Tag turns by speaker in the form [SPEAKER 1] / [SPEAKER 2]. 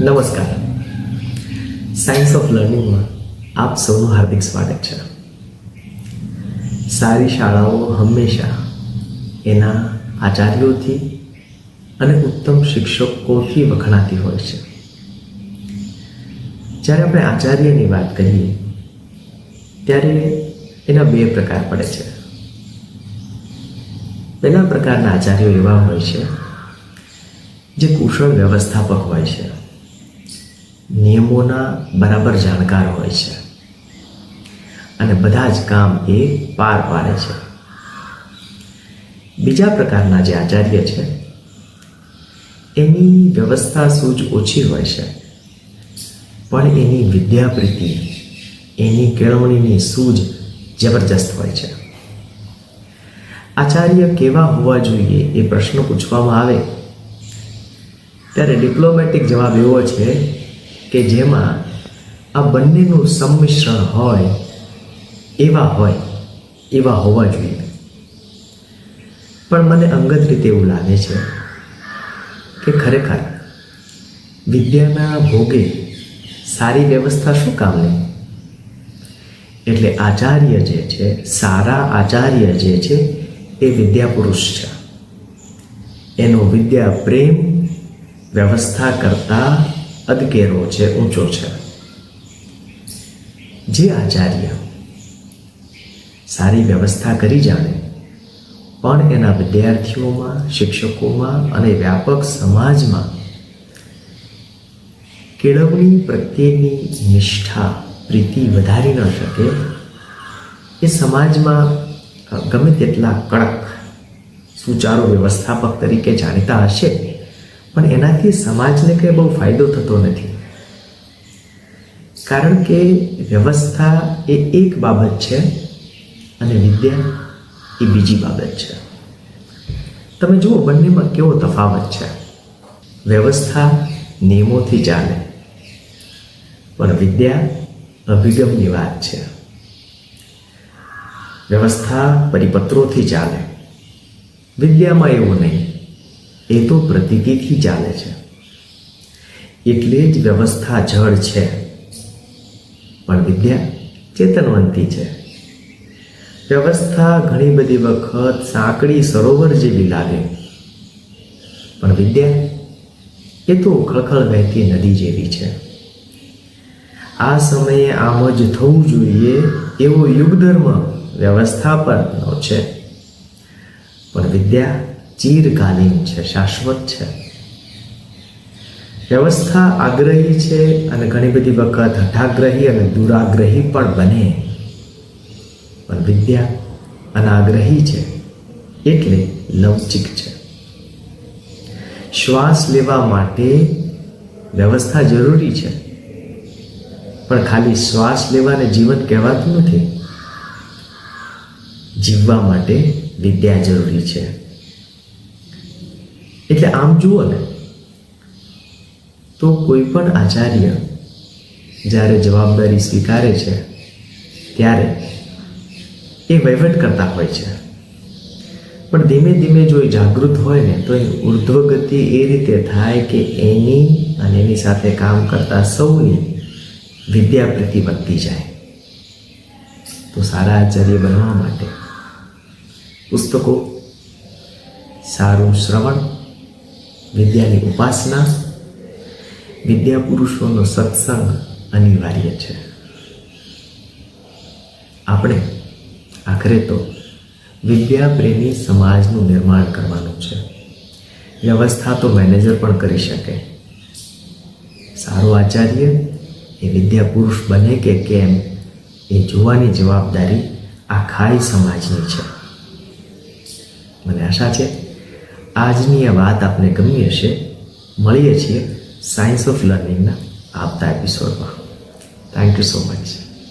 [SPEAKER 1] નમસ્કાર. Science of લર્નિંગમાં આપ સૌનું હાર્દિક સ્વાગત છે. સારી શાળાઓ હંમેશા એના આચાર્યોથી અને ઉત્તમ શિક્ષકોથી વખણાતી હોય છે. જ્યારે આપણે આચાર્યની વાત કરીએ, ત્યારે એના બે પ્રકાર પડે છે. પહેલા પ્રકારના આચાર્યો એવા હોય છે, જે કુશળ વ્યવસ્થાપક હોય છે. નિયમોના બરાબર જાણકાર હોય છે. અને બધા જ કામ એ પાર પાડે છે. બીજા પ્રકારના જે આચાર્ય છે, એની વ્યવસ્થા સૂજ ઓછી હોય છે. પણ એની વિદ્યાપ્રીતિ, એની કેળવણીની સૂજ જબરજસ્ત હોય છે. આચાર્ય કેવા હોવા જોઈએ એ પ્રશ્ન પૂછવામાં આવે? ત્યારે ડિપ્લોમેટિક જવાબ એવો છે કે જેમાં આ બંનેનું સંમિશ્રણ હોય, એવા હોય, એવા હોવા જોઈએ. પણ મને અંગત રીતે એવું લાગે છે કે ખરેખર વિદ્યાના ભોગે સારી વ્યવસ્થા શું કામની એટલે આચાર્ય જે છે, સારા આચાર્ય જે છે, એ વિદ્યા પુરુષ છે. એનો વિદ્યા પ્રેમ વ્યવસ્થા કરતા અદકેરો છે, ઊંચો છે. જે આચાર્ય સારી વ્યવસ્થા કરી જાણે, પણ એના વિદ્યાર્થીઓમાં, શિક્ષકોમાં અને વ્યાપક સમાજમાં કેળવણી પ્રત્યેની નિષ્ઠા, પ્રીતિ વધારી ન શકે, એ સમાજમાં ગમે તેટલા કડક સુચારુ વ્યવસ્થાપક તરીકે જાણીતા હશે. પણ એનાથી સમાજને કંઈ બહુ ફાયદો થતો નથી. કારણ કે વ્યવસ્થા એ એક બાબત છે અને વિદ્યા એ બીજી બાબત છે. તમે જુઓ, બંનેમાં કેવો તફાવત છે. વ્યવસ્થા નિયમોથી ચાલે, પણ વિદ્યા અભિગમની વાત છે. વ્યવસ્થા પરિપત્રોથી ચાલે. વિદ્યામાં એવું નહીં. એ તો પ્રતીતિથી ચાલે છે. એટલે જ વ્યવસ્થા જળ છે. પણ વિદ્યા ચેતનવંતી છે. વ્યવસ્થા ઘણી બધી વખત સાંકડી સરોવર જેવી લાગે. પણ વિદ્યા, એ તો ખળખળ વહેતી નદી જેવી છે. આ સમયે આમ જ થવું જોઈએ એવો યુગધર્મ વ્યવસ્થાપનનો છે. પણ વિદ્યા ચીરકાલીન છે, શાશ્વત છે. વ્યવસ્થા આગ્રહી છે અને ઘણી બધી વખત હઠાગ્રહી અને દુરાગ્રહી પણ બને. પણ વિદ્યા અનાગ્રહી છે, એટલે લવચિક છે. શ્વાસ લેવા માટે વ્યવસ્થા જરૂરી છે. પણ ખાલી શ્વાસ લેવાને જીવન કહેવાતું નથી. જીવવા માટે વિદ્યા જરૂરી છે. એટલે આમ જુઓ ને, તો કોઈ પણ આચાર્ય જ્યારે જવાબદારી સ્વીકારે છે, ત્યારે એ વહીવટ કરતા હોય છે. પણ ધીમે ધીમે જો એ જાગૃત હોય ને, તો એ ઉર્ધ્વગતિ એ રીતે થાય કે એની અને એની સાથે કામ કરતા સૌની વિદ્યા પ્રતિ વધતી જાય. તો સારા આચાર્ય બનવા માટે પુસ્તકો સારું શ્રવણ વિદ્યાની ઉપાસના, વિદ્યા પુરુષોનો સત્સંગ અનિવાર્ય છે. આપણે આખરે તો વિદ્યા પ્રેમી સમાજનું નિર્માણ કરવાનું છે. વ્યવસ્થા તો મેનેજર પણ કરી શકે. સારો આચાર્ય એ વિદ્યા પુરુષ બને કે કેમ એ જોવાની જવાબદારી આખાય સમાજની છે. મને આશા છે આજની આ વાત આપને ગમી હશે, મળીએ છીએ સાયન્સ ઓફ લર્નિંગના આવતા એપિસોડમાં થેન્ક યુ સો મચ